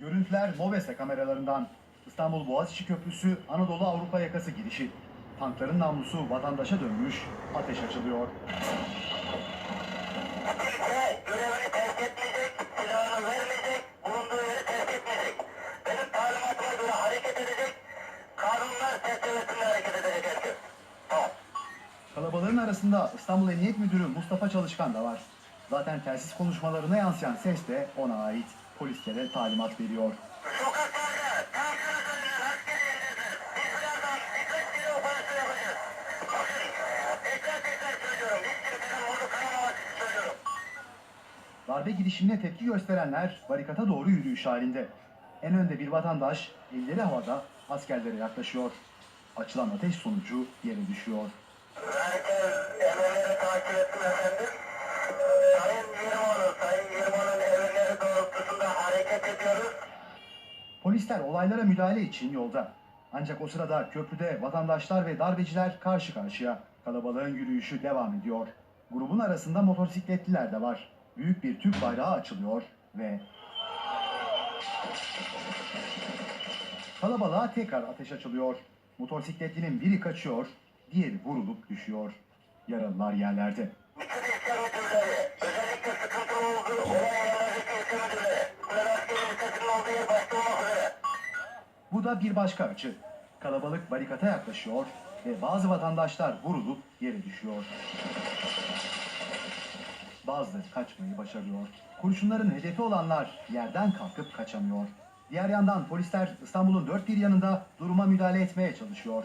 Görüntüler Mobese kameralarından. İstanbul Boğaziçi Köprüsü Anadolu Avrupa yakası girişi. Tankların namlusu vatandaşa dönmüş, ateş açılıyor. Kalabalığın arasında İstanbul Emniyet Müdürü Mustafa Çalışkan da var. Zaten telsiz konuşmalarına yansıyan ses de ona ait. Polislere talimat veriyor. Darbe girişimine tepki gösterenler barikata doğru yürüyüş halinde. En önde bir vatandaş elleri havada askerlere yaklaşıyor. Açılan ateş sonucu yere düşüyor. Herkes emirleri takip etsin efendim. Polisler olaylara müdahale için yolda. Ancak o sırada köprüde vatandaşlar ve darbeciler karşı karşıya. Kalabalığın yürüyüşü devam ediyor. Grubun arasında motosikletliler de var. Büyük bir Türk bayrağı açılıyor ve kalabalığa tekrar ateş açılıyor. Motosikletlinin biri kaçıyor, diğeri vurulup düşüyor. Yaralılar yerlerde. Bu da bir başka açı. Kalabalık barikata yaklaşıyor ve bazı vatandaşlar vurulup yere düşüyor. Bazıları kaçmayı başarıyor. Kurşunların hedefi olanlar yerden kalkıp kaçamıyor. Diğer yandan polisler İstanbul'un dört bir yanında duruma müdahale etmeye çalışıyor.